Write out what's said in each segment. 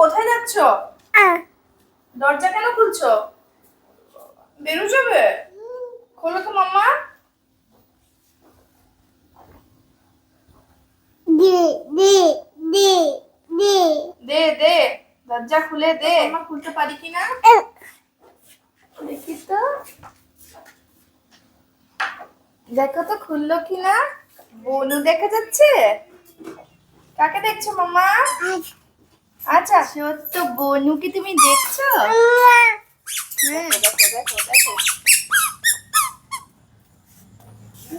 কোথায় যাচ্ছ? দরজা কেন খুলছো? বেরো যাবে? খোলো তো মাম্মা। দে দে দরজা খুলে দে। মাম্মা খুলতে পারি কিনা? দেখি তো। দেখো তো খুললো কিনা? বনু দেখা যাচ্ছে? কাকে দেখছ মামা আচ্ছা সত্য বনুকে তুমি দেখছ? হ্যাঁ দেখো দেখো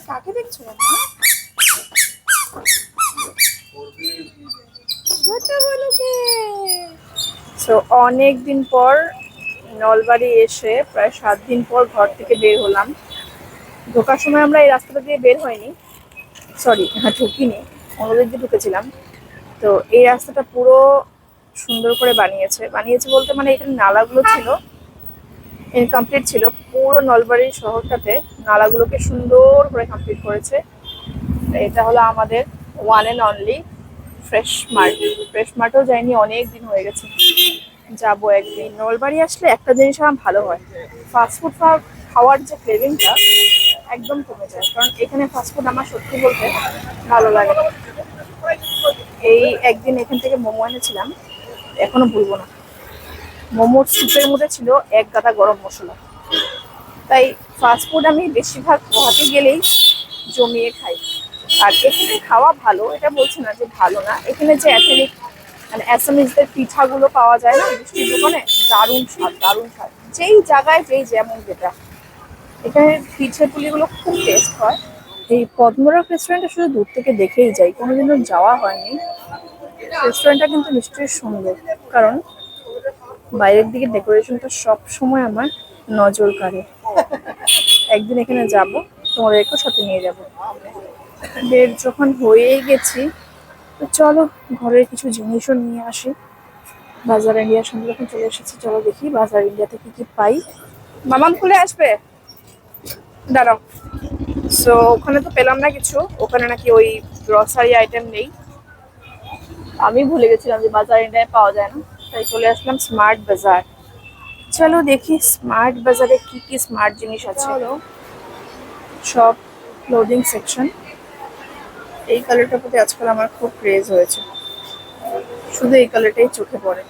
কাকে দেখছ বনুকে। সো অনেক দিন পর নলবাড়ি এসে, প্রায় সাত দিন পর ঘর থেকে বের হলাম। ঢোকার সময় আমরা এই রাস্তাটা দিয়ে বের হয়নি। সরি হ্যাঁ ঢুকিনি। অন্যদিক দিয়ে ঢুকেছিলাম। তো এই রাস্তাটা পুরো সুন্দর করে বানিয়েছে। বানিয়েছে বলতে মানে এখানে নালাগুলো ছিল ইনকমপ্লিট ছিল। পুরো নলবাড়ি শহরটাতে নালাগুলোকে সুন্দর করে কমপ্লিট করেছে। এটা হলো আমাদের one and only fresh mart fresh মার্টও যাইনি, অনেক দিন হয়ে গেছে। যাব একদিন। নলবাড়ি আসলে একটা জিনিস আমার ভালো হয় ফাস্টফুড খাওয়ার যে ক্রেভিংটা একদম কমে যায়। কারণ এখানে ফাস্টফুড আমার সত্যি বলতে ভালো লাগে এই একদিন এখান থেকে মোমো এনেছিলাম। এখনও ভুলবো না। মোমোর স্যুপের মধ্যে ছিল এক গাদা গরম মশলা। তাই ফাস্টফুড আমি বেশিরভাগ গুয়াহাটি গেলেই জমিয়ে খাই। আর এখানে খাওয়া ভালো, এটা বলছে না যে ভালো না। এখানে যে অ্যাথেনিক মানে অ্যাসামিজদের পিঠাগুলো পাওয়া যায় না, মিষ্টির দোকানে, দারুণ স্বাদ দারুণ স্বাদ। যেই জায়গায় যেই যেমন যেটা। এখানে পিঠে পুলিগুলো খুব টেস্ট হয়। এই পদ্মরাগ রেস্টুরেন্টটা শুধু দূর থেকে দেখেই যাই, কোনোদিনও যাওয়া হয়নি। রেস্টুরেন্টটা কিন্তু নিশ্চয়ই সুন্দর, কারণ বাইরের দিকে ডেকোরেশনটা সব সময় আমার নজর কাড়ে। একদিন এখানে যাব, তোমাদেরকেও সাথে নিয়ে যাব। বের যখন হয়েই গেছি, তো চলো ঘরের কিছু জিনিসও নিয়ে আসি। বাজার ইন্ডিয়ার সঙ্গে যখন চলে এসেছি, চলো দেখি বাজার ইন্ডিয়াতে কি কি পাই। মামাম খুলে আসবে? দাঁড়াও। সো ওখানে তো পেলাম না কিছু, ওখানে নাকি ওই গ্রসারি আইটেম নেই। আমি ভুলে গেছিলাম যে বাজার ইন্ডিয়ায় পাওয়া যায় না তাই চলে আসলাম স্মার্ট বাজার চলো দেখি স্মার্ট বাজারে কি কি স্মার্ট জিনিস আছে। সব ক্লোদিং সেকশন এই কালারটার প্রতি আজকাল আমার খুব ক্রেজ হয়েছে। শুধু এই কালারটাই চোখে পড়ে।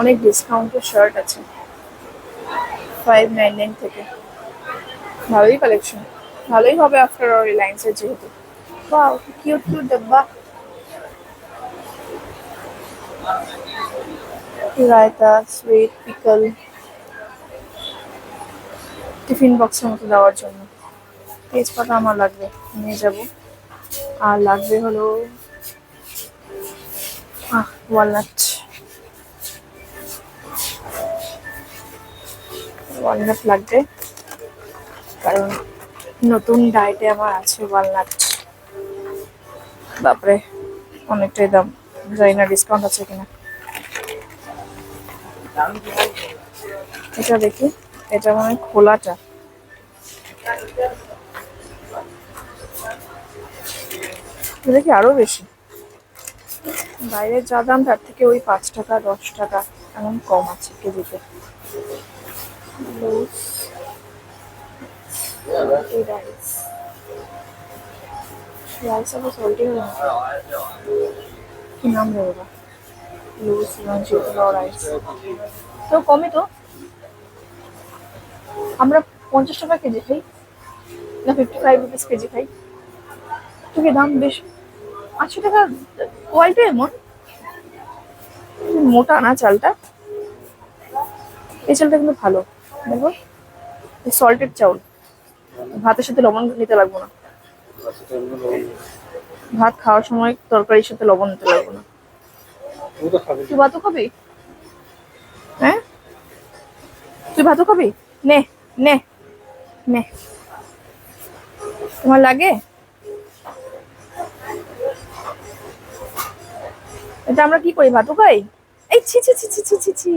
অনেক ডিসকাউন্টের শার্ট আছে। ফাইভ নাইন নাইন থেকে। ভালোই কালেকশন ভালোই হবে আফটার অল রিলায়েন্সের যেহেতু। বাহ কিউট কিউট ডাব্বা রায়তা সুইট পিকল, টিফিন বক্সের মতো দেওয়ার জন্য। তেজপাতা আমার লাগবে, নিয়ে যাব। আর লাগবে হলো ওয়ালনাট ওয়ালনাট লাগবে, কারণ নতুন ডায়েটে আমার আছে ওয়ালনাট বাপরে, অনেকটাই দাম। জানি না ডিসকাউন্ট আছে কিনা এটা দেখি এটা মনে খোলাটা দেখি আরও বেশি বাইরের যা দাম তার থেকে ওই পাঁচ টাকা দশ টাকা এমন কম আছে কেজিতে রাইস রাইস আবার সল্টি কি নাম লঞ্চি রাইস তো কমে তো। আমরা পঞ্চাশ টাকা কেজি খাই, না ফিফটি ফাইভ রুপিস কেজি খাই। তো কি দাম বেশি আশি টাকা কোয়ালিটি এমন মোটা না চালটা। এই চালটা কিন্তু ভালো। দেখো সল্টেড চাউল। ভাতের সাথে লবণ নিতে লাগবো না। ভাত খাওয়ার সময় তরকারির সাথে লবণ দিতে লাগবো না। তুই ভাতও খাবি? হ্যাঁ? তুই ভাতও খাবি? নে নে নে। তোমার লাগে? এটা আমরা কি করি ভাতও খাই? এই ছি ছি ছি ছি ছি ছি ছি।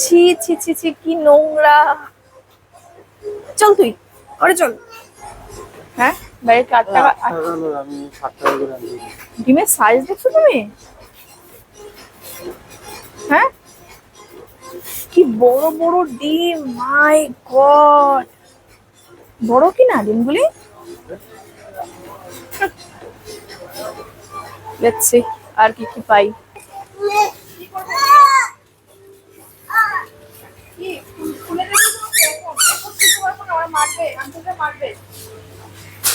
ছি ছি ছি ছি কি নোংরা। চল তুই করে চল। হ্যাঁ? বাইরে আট টাকা আমি ষাট টাকা করে। আনছি ডিমের সাইজ দেখছ তুমি? হ্যাঁ? কি বড় বড় ডিম মাই গড বড় কি না ডিমগুলি? লেটস সি আর কি কি পাই?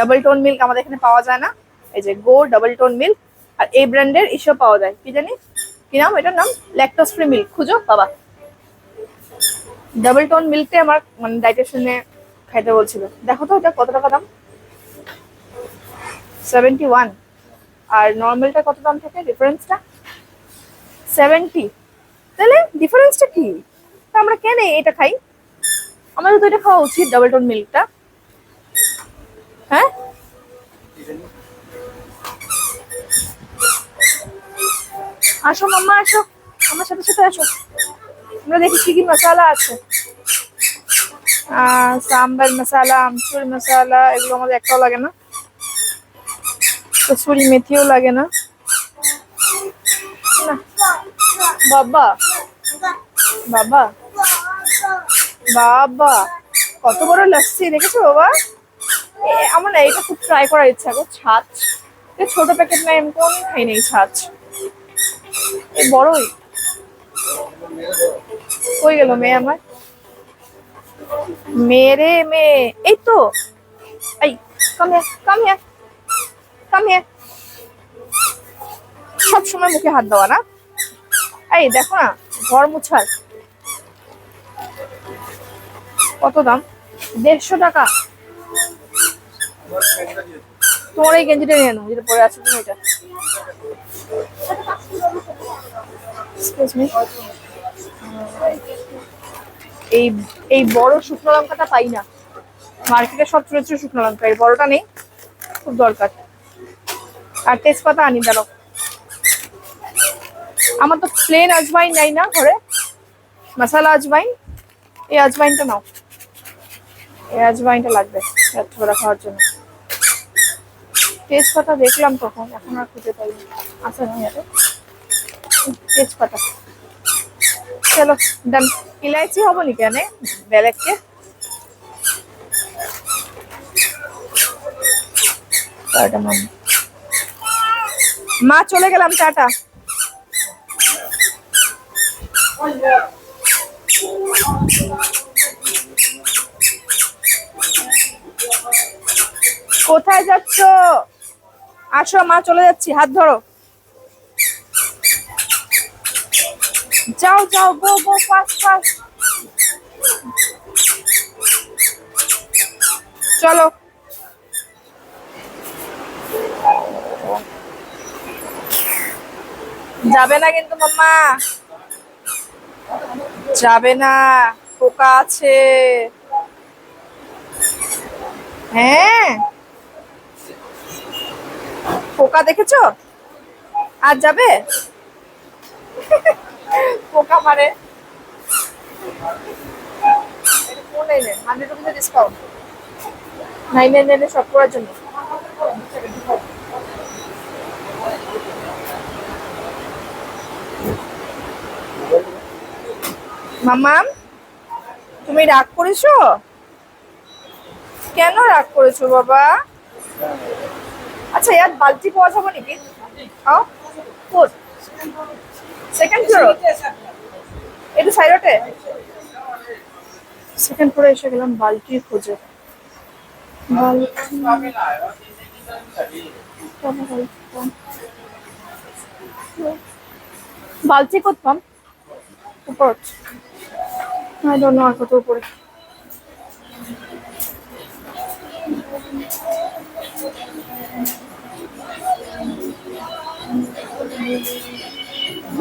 ডাবল টোন মিল্ক আমাদের এখানে পাওয়া যায় না। এই যে গো ডাবল টোন মিল্ক আর এই ব্র্যান্ডের এসব পাওয়া যায়। কি জানি? কি নাম? এটার নাম ল্যাকটোস ফ্রি মিল্ক খুঁজো, বাবা। ডাবল টোন মিল্কটা আমার মানে ডাইটেশনে খাইতে বলছিল। দেখো তো এটা কত টাকা দাম? সেভেন্টি ওয়ান আর নর্মালটা কত দাম থাকে? ডিফারেন্সটা সেভেন্টি তাহলে ডিফারেন্সটা কি? তা আমরা কেন এটা খাই? আমাদের তো এটা খাওয়া উচিত ডাবল টোন মিল্কটা হ্যাঁ? আসো মাম্মা, আসো। আমার সাথে সাথে আসো। আমরা দেখি কি কি মশলা আছে। সাম্বার মশলা, আমচুর মশলা, এগুলো আমাদের একটাও লাগে না। কসুরি মেথিও লাগে না। বাবা। বাবা। বাবা। কত বড় লস্যি, দেখেছ বাবা? আমার না এটা খুব ট্রাই করার ইচ্ছা গো, ছাচ। ছোট প্যাকেট না, এমন কোন খাই নেই, ছাচ। এই বড়ই। কই গেল মেয়ে আমার? মেরে মেয়ে। এই তো। এই কাম কাম হিয়ার কাম হিয়ার সব সময় মুখে হাত দেওয়া না। এই, দেখো না, ঘর মুছার। কত দাম? দেড়শো টাকা। তোমার এই গেঞ্জিটা নিয়ে নাও, যেটা পরে আছে তুমি এটা। এই এই বড় শুকনো লঙ্কাটা পাই না। মার্কেটে সব ছোট ছোট শুকনো লঙ্কা এই বড়টা নেই, খুব দরকার। আর তেজপাতা আনি, দাঁড়াও। আমার তো প্লেন আজবাইন নাই না ঘরে। মশালা আজবাইন, এই আজবাইনটা নাও। এই আজবাইনটা লাগবে ছোলা খাওয়ার জন্য। তেজপাতা দেখলাম তখন, এখন আর খুঁজে পাইনি। আচ্ছা নয় এটা তেজপাতা। চলো, ডান, ইলাইচি হব নি কেন বেলেগকে। মা, চলে গেলাম, টাটা। কোথায় যাচ্ছ? আসো মা, চলে যাচ্ছি, হাত ধরো। যাও যাও গো গো ফাস্ট ফাস্ট চলো। যাবে না কিন্তু মাম্মা। যাবে না, পোকা আছে। হ্যাঁ? পোকা দেখেছ? আর যাবে? পোকা মারে। ডিসকাউন্ট নাইন সব করার জন্য। তুমি রাগ করেছ? কেন রাগ করেছ বাবা? আচ্ছা ইয়ার বালতি পাওয়া যাবে নাকি? আও ফুড সেকেন্ড ফ্লোর এটা সাইডতে সেকেন্ড ফ্লোরে এসে গেলাম, বালতি খুঁজে। বালতি কত পাম উপর আই ডোন্ট নো কত উপরে?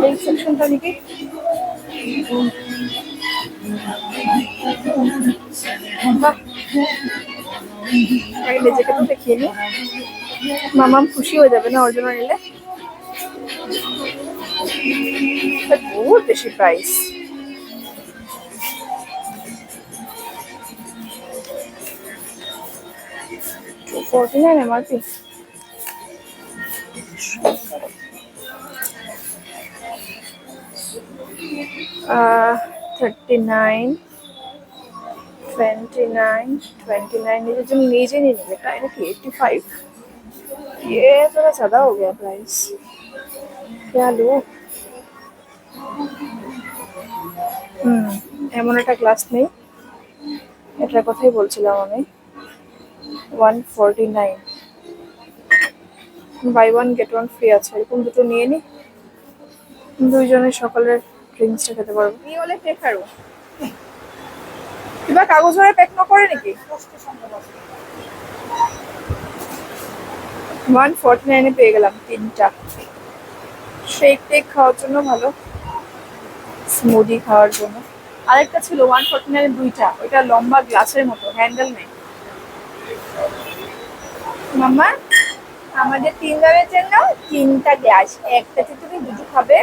এই সেকশনটা নাকি আগে নিজেকে তো দেখিয়ে নি মামাম খুশি হয়ে যাবে না ওর জন্য নিলে? বহুত বেশি price forty nine MRP thirty nine twenty nine twenty nine ये जो नीचे नहीं निकला है ना कि एट्टी फाइव ये थोड़ा ज़्यादा हो गया प्राइस क्या लो হুম, এমন একটা ক্লাস নেই। এটার কথাই বলছিলাম আমি। One forty nine buy one get one free আছে। এরকম দুটো নিয়ে নি। দুইজনে সকালের ড্রিঙ্কসটা খেতে পারব। নিয়ে হলে পেক আৰু কিবা কাগজৰে পেক নকৰে নেকি? ওয়ান ফোরটি নাইনে পেয়ে গেলাম তিনটা। শেক টেক খাওয়ার জন্য ভালো। স্মুদি খাওয়ার জন্য। আরেকটা ছিল ওয়ান ফোরটি নাইনে দুইটা। ওইটা লম্বা গ্লাসের মতো হ্যান্ডেল নেই। মামা আমাদের তিনজনের জন্য তিনটা গ্লাস একটাতে তুমি দুধ খাবে,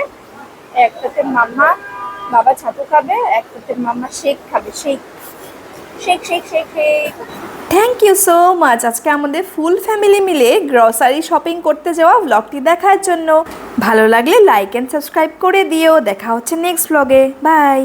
একটাতে মামা বাবা ছাতু খাবে, একটাতে মামা শেক খাবে। Shake shake shake shake shake. Thank you so much আজকে আমাদের ফুল ফ্যামিলি মিলে গ্রসারি শপিং করতে যাওয়া ব্লগটি দেখার জন্য। ভালো লাগলে লাইক অ্যান্ড সাবস্ক্রাইব করে দিও। দেখা হচ্ছে নেক্সট ব্লগে বাই